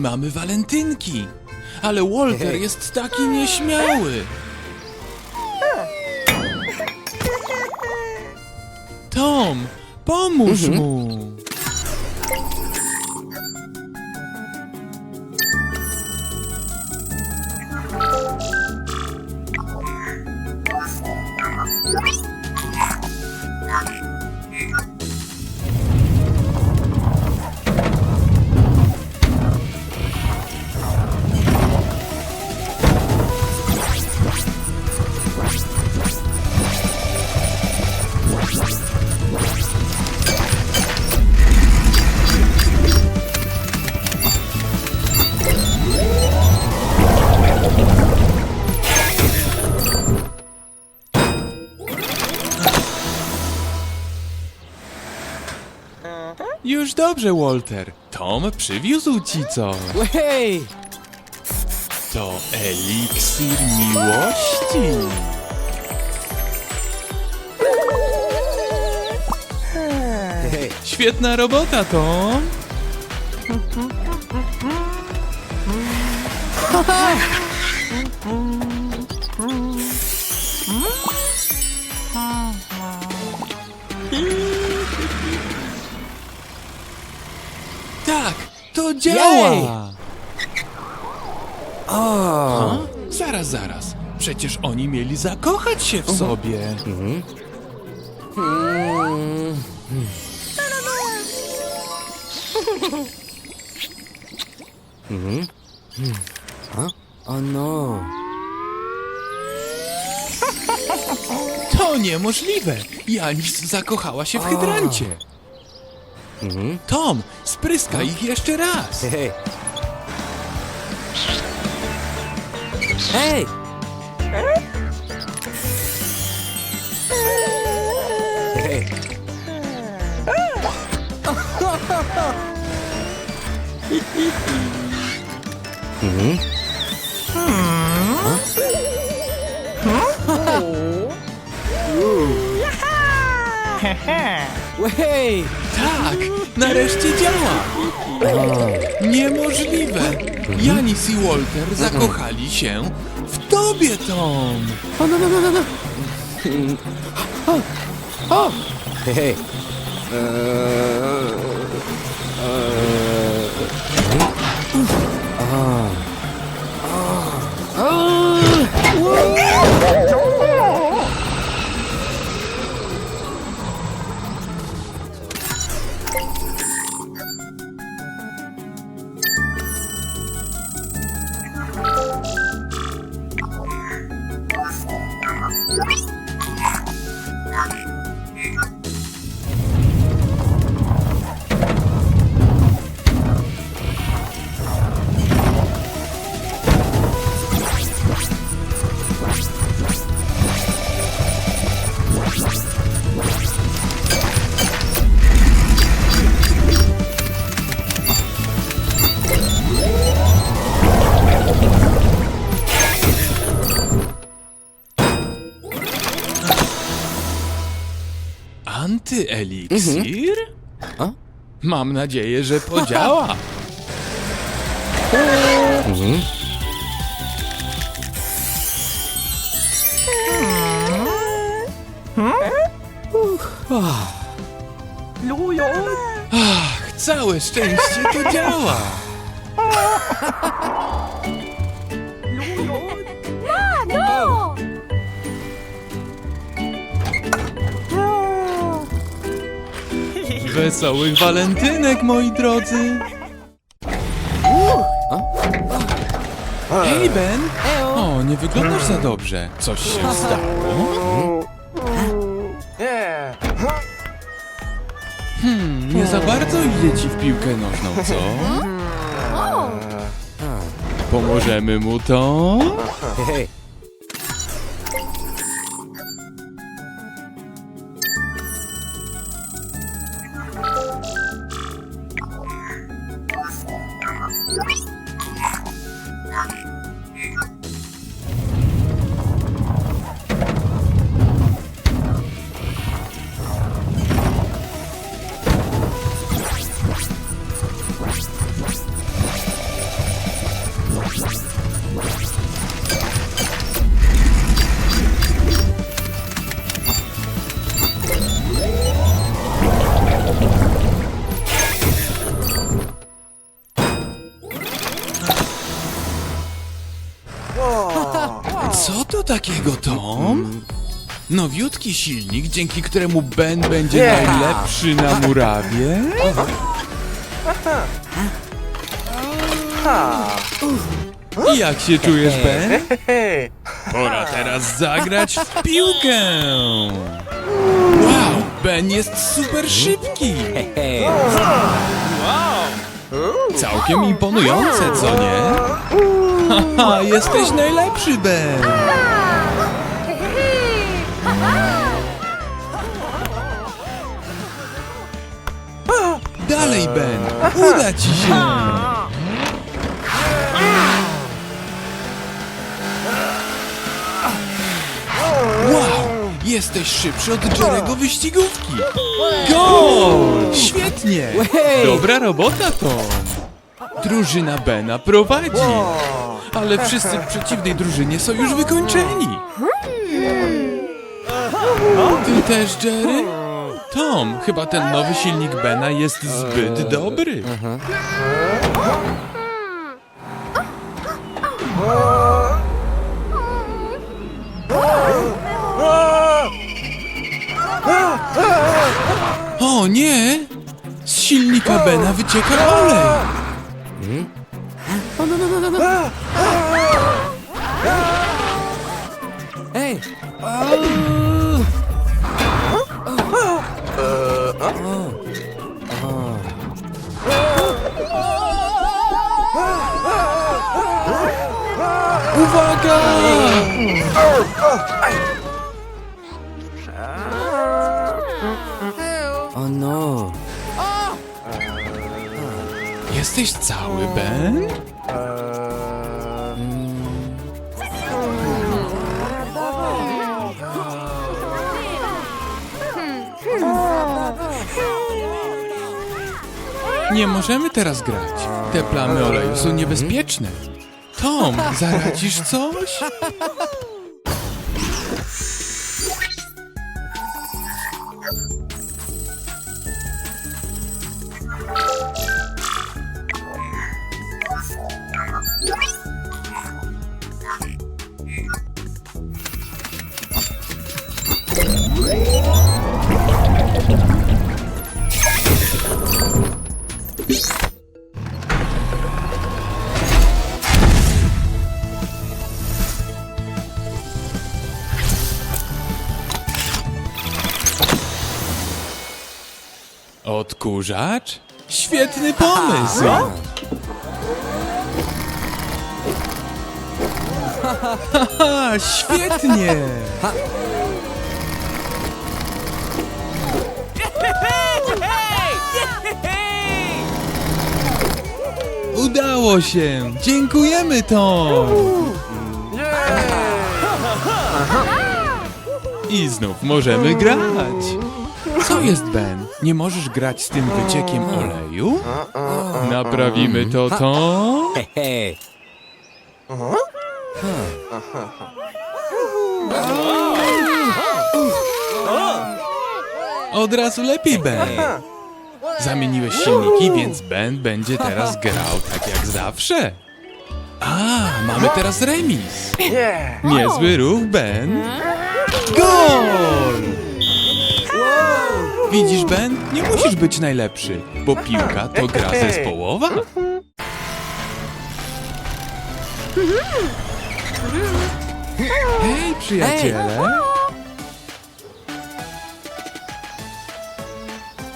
mamy walentynki. Ale Walter jest taki nieśmiały. Tom, pomóż mu. Dobrze, Walter. Tom przywiózł ci coś. Hej! To eliksir miłości. Świetna robota, Tom. Tak, to działa. O! A? Zaraz, zaraz. Przecież oni mieli zakochać się w sobie. O no! To niemożliwe. Janis zakochała się w hydrancie. Tom, spryska ich jeszcze raz. Hej! Hej! Hej! Hej! Tak, nareszcie działa. Niemożliwe. Janis i Walter zakochali się w tobie, Tom. O no no no no no! O! O! Hej! Antyeliksir? A? Mam nadzieję, że podziała. Ach, całe szczęście to działa. Wesołych walentynek, moi drodzy. Hej, Ben. O, nie wyglądasz za dobrze. Coś się stało? Hmm, nie za bardzo idzie ci w piłkę nożną, co? Pomożemy mu to? Takiego, Tom? Nowiutki silnik, dzięki któremu Ben będzie najlepszy na murawie? I jak się czujesz, Ben? Pora teraz zagrać w piłkę! Wow, Ben jest super szybki! Hej. Całkiem imponujące, co nie? Haha, jesteś najlepszy, Ben! Dalej, Ben! Uda ci się! Wow! Jesteś szybszy od Jerego wyścigówki! Gol! Świetnie! Dobra robota, Tom! Drużyna Bena prowadzi! Ale wszyscy w przeciwnej drużynie są już wykończeni! Ty też, Jerry? Tom, chyba ten nowy silnik Bena jest zbyt dobry. O nie! Z silnika Bena wycieka olej! O, no, no, no, no, no. Ej. Uwaga! O no. Jesteś cały, Ben? Nie możemy teraz grać. Te plamy oleju są niebezpieczne. Tom, zaradzisz coś? Odkurzacz? Świetny pomysł! Haha, świetnie! Udało się! Dziękujemy, Tom! I znów możemy grać! Co jest, Ben? Nie możesz grać z tym wyciekiem oleju? Naprawimy to, hej. Od razu lepiej, Ben. Zamieniłeś silniki, więc Ben będzie teraz grał tak jak zawsze. A, mamy teraz remis. Niezły ruch, Ben. Gol! Widzisz, Ben? Nie musisz być najlepszy, bo piłka to gra zespołowa. Hej, przyjaciele!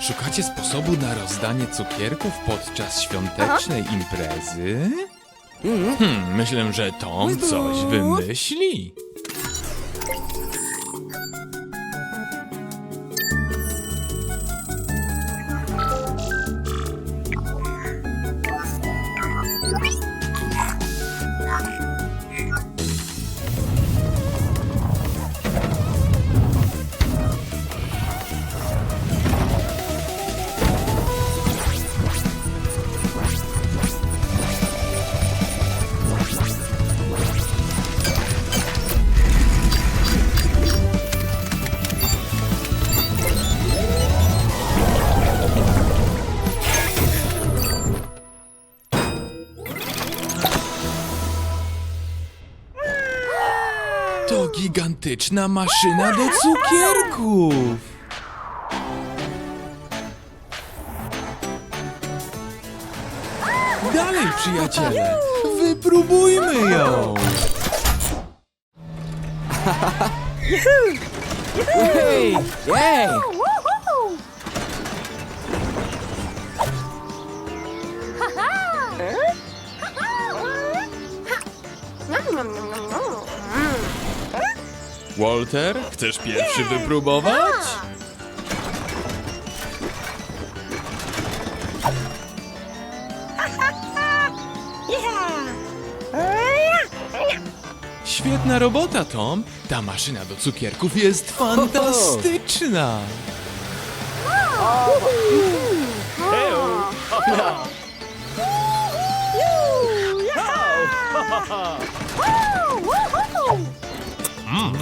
Szukacie sposobu na rozdanie cukierków podczas świątecznej imprezy? Hmm, myślę, że Tom coś wymyśli. Gigantyczna maszyna do cukierków. Dalej, przyjaciele, wypróbujmy ją. Hej! Jej! Walter, chcesz pierwszy wypróbować? Świetna robota, Tom. Ta maszyna do cukierków jest fantastyczna. Hmm,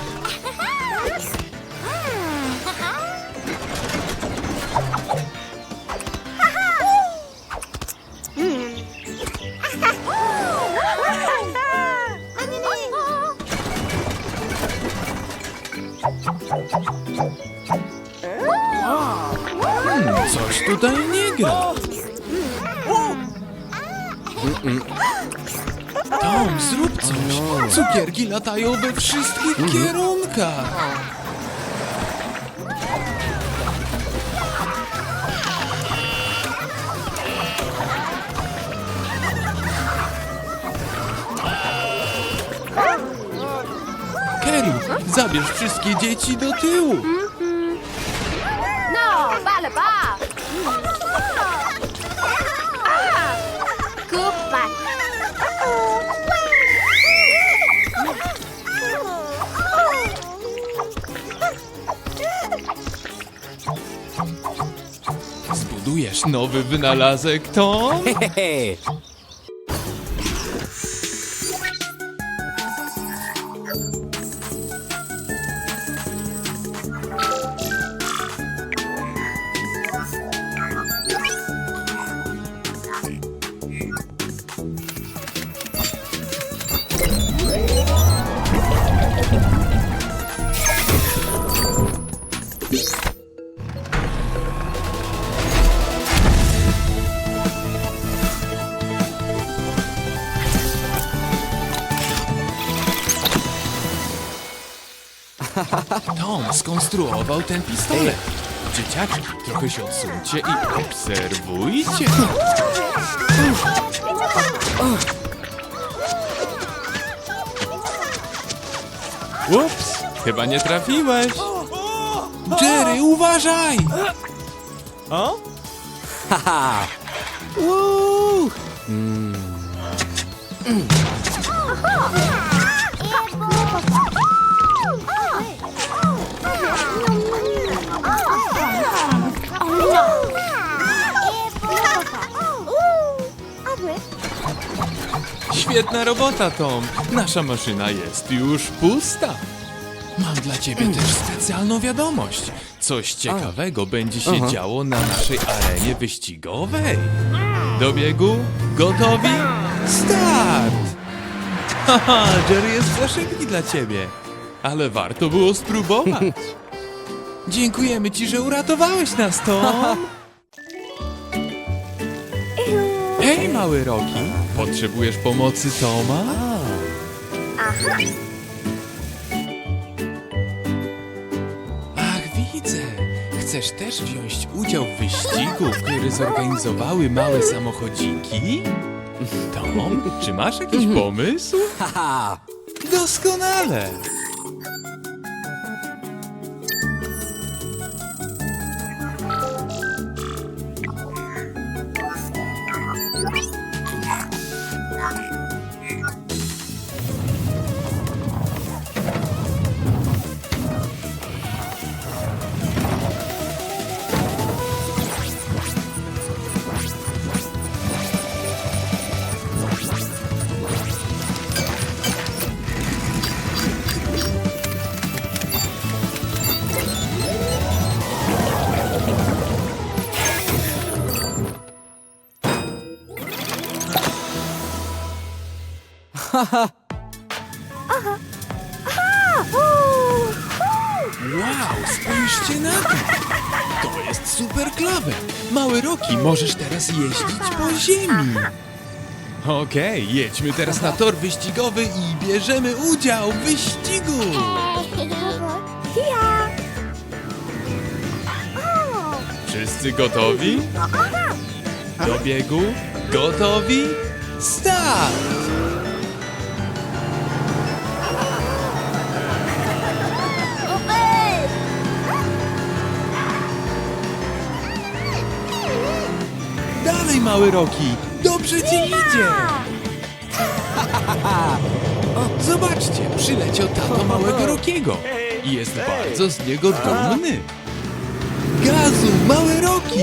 Tom, zrób coś. Cukierki latają we wszystkich kierunkach. Kerry, zabierz wszystkie dzieci do tyłu. Nowy wynalazek, Tom? Hej! Tom skonstruował ten pistolet. Dzieciaki, trochę się odsuńcie i obserwujcie. Ups, chyba nie trafiłeś. Jerry, uważaj! Haha! Woo! Świetna robota, Tom. Nasza maszyna jest już pusta. Mam dla ciebie też specjalną wiadomość. Coś ciekawego będzie się działo na naszej arenie wyścigowej. Do biegu? Gotowi? Start! Haha, Jerry jest za szybki dla ciebie. Ale warto było spróbować. Dziękujemy ci, że uratowałeś nas, Tom. Hej, mały Roki. Potrzebujesz pomocy Toma? Ach, widzę. Chcesz też wziąć udział w wyścigu, który zorganizowały małe samochodziki? Tom, czy masz jakiś pomysł? Haha! Wow, spójrzcie na to! To jest super klawe! Mały Roki, możesz teraz jeździć po ziemi! Okej, jedźmy teraz na tor wyścigowy i bierzemy udział w wyścigu! O. Wszyscy gotowi? Do biegu? Gotowi? Start! Mały Roki! Dobrze ci idzie! O, zobaczcie, przyleciał tato małego Rokiego i jest bardzo z niego dumny. Gazu, mały Roki!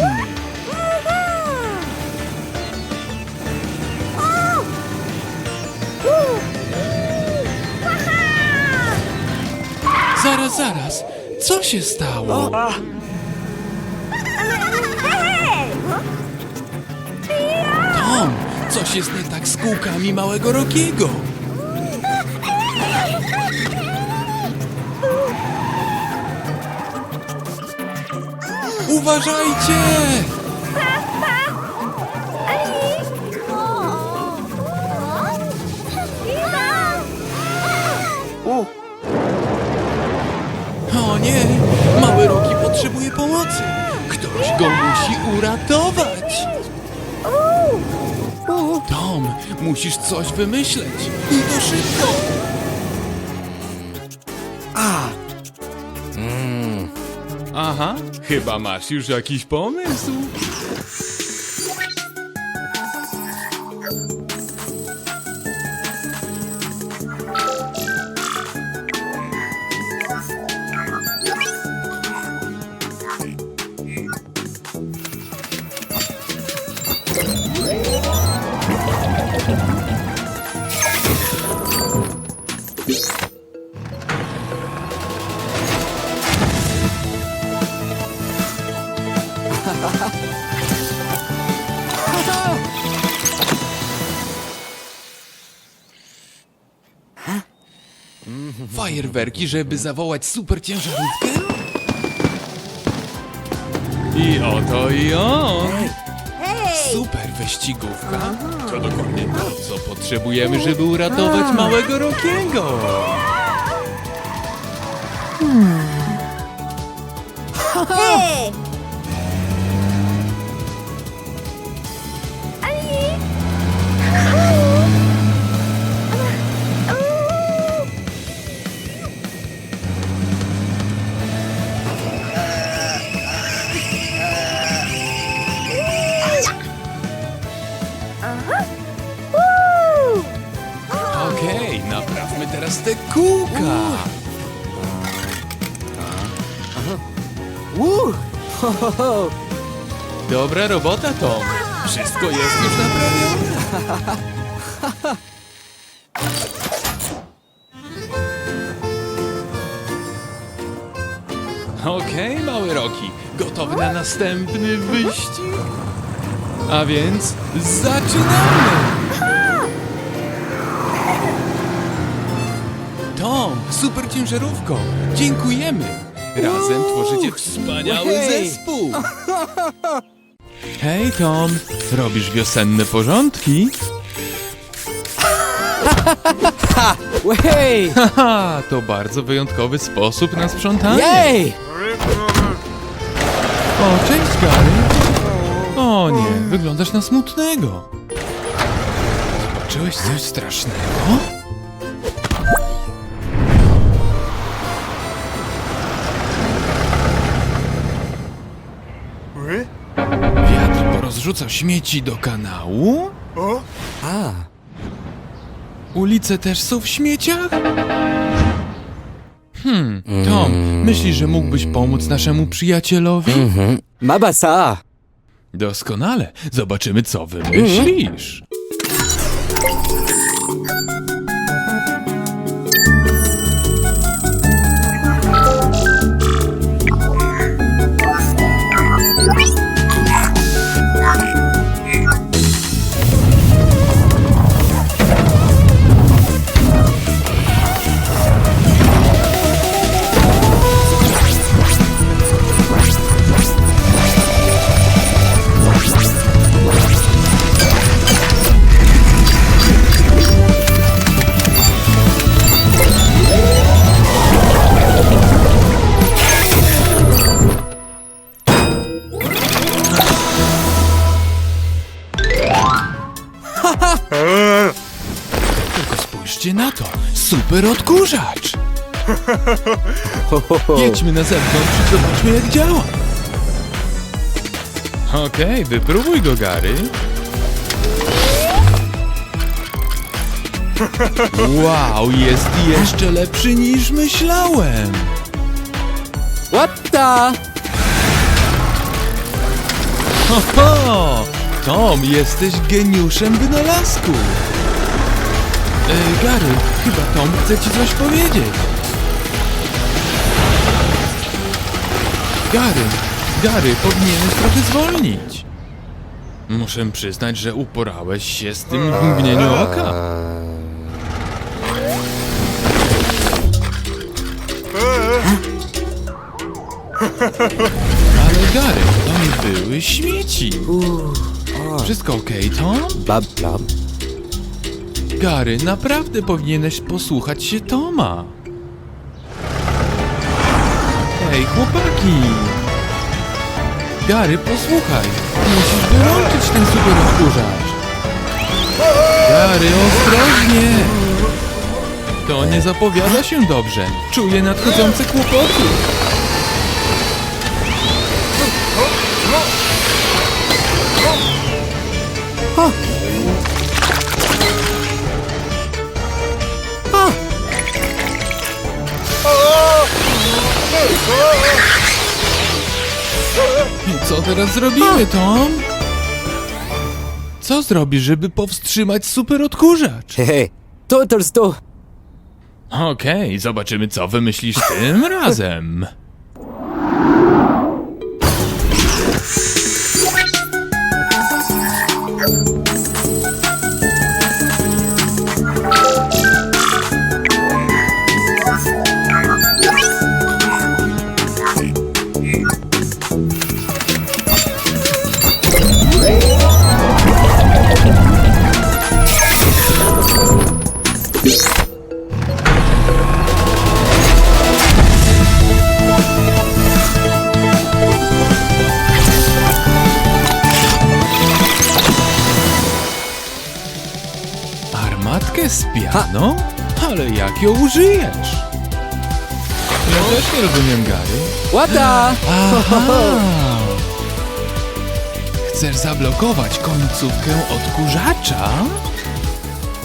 Zaraz, zaraz, co się stało? Coś jest nie tak z kółkami małego Rokiego. Uważajcie! O nie, mały Roki potrzebuje pomocy. Ktoś go musi uratować. Tom, musisz coś wymyśleć. I to szybko. A, Aha, chyba masz już jakiś pomysł. Fajerwerki, żeby zawołać super ciężarówkę? I oto i on! Super wyścigówka. To dokładnie to, co potrzebujemy, żeby uratować małego Rokiego. Hej. Dobra robota, Tom. Wszystko jest już naprawione. Okej, mały Roki, gotowy na następny wyścig? A więc zaczynamy! Tom, super ciężarówko, dziękujemy! Razem tworzycie wspaniały zespół! Hej Tom, robisz wiosenne porządki? Hej! Haha, to bardzo wyjątkowy sposób na sprzątanie. Jej! O, cześć Gary. O nie, wyglądasz na smutnego. Zobaczyłeś coś strasznego? Porozrzucał śmieci do kanału? A, Ulice też są w śmieciach? Hmm, Tom, myślisz, że mógłbyś pomóc naszemu przyjacielowi? mabasa! Doskonale. Zobaczymy, co wymyślisz. Super odkurzacz! Jedźmy na zewnątrz i zobaczmy jak działa. Okej, wypróbuj go, Gary. Wow, jest jeszcze lepszy niż myślałem. The? Ho, ho! Tom, jesteś geniuszem wynalazku. E, Gary, chyba Tom chce ci coś powiedzieć. Gary, Gary, powinieneś trochę zwolnić. Muszę przyznać, że uporałeś się z tym w mgnieniu oka. Ale Gary, to nie były śmieci. Wszystko okej, Tom? Bla, bla. Gary, naprawdę powinieneś posłuchać się Toma. Hej, chłopaki! Gary, posłuchaj! Musisz wyłączyć ten super odkurzacz! Gary, ostrożnie! To nie zapowiada się dobrze. Czuję nadchodzące kłopoty. I co teraz zrobimy, Tom? Co zrobisz, żeby powstrzymać super odkurzacz? Hehe. Turtles to. Okej, zobaczymy, co wymyślisz tym razem. Pianą? Ale jak ją użyjesz? Ja też nie rozumiem, Gary. Aha! Chcesz zablokować końcówkę odkurzacza?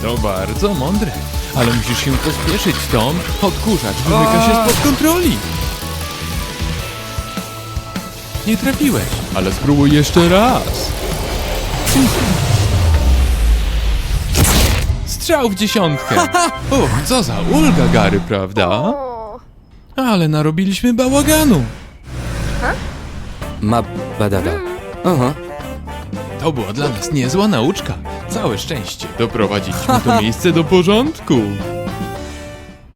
To bardzo mądre, ale musisz się pospieszyć, Tom. Odkurzacz wymyka się spod kontroli. Nie trafiłeś, ale spróbuj jeszcze raz. Strzał w dziesiątkę. O, co za ulga, Gary, prawda? Ale narobiliśmy bałaganu. Ma badada. Aha. To była dla nas niezła nauczka. Całe szczęście doprowadziliśmy to miejsce do porządku.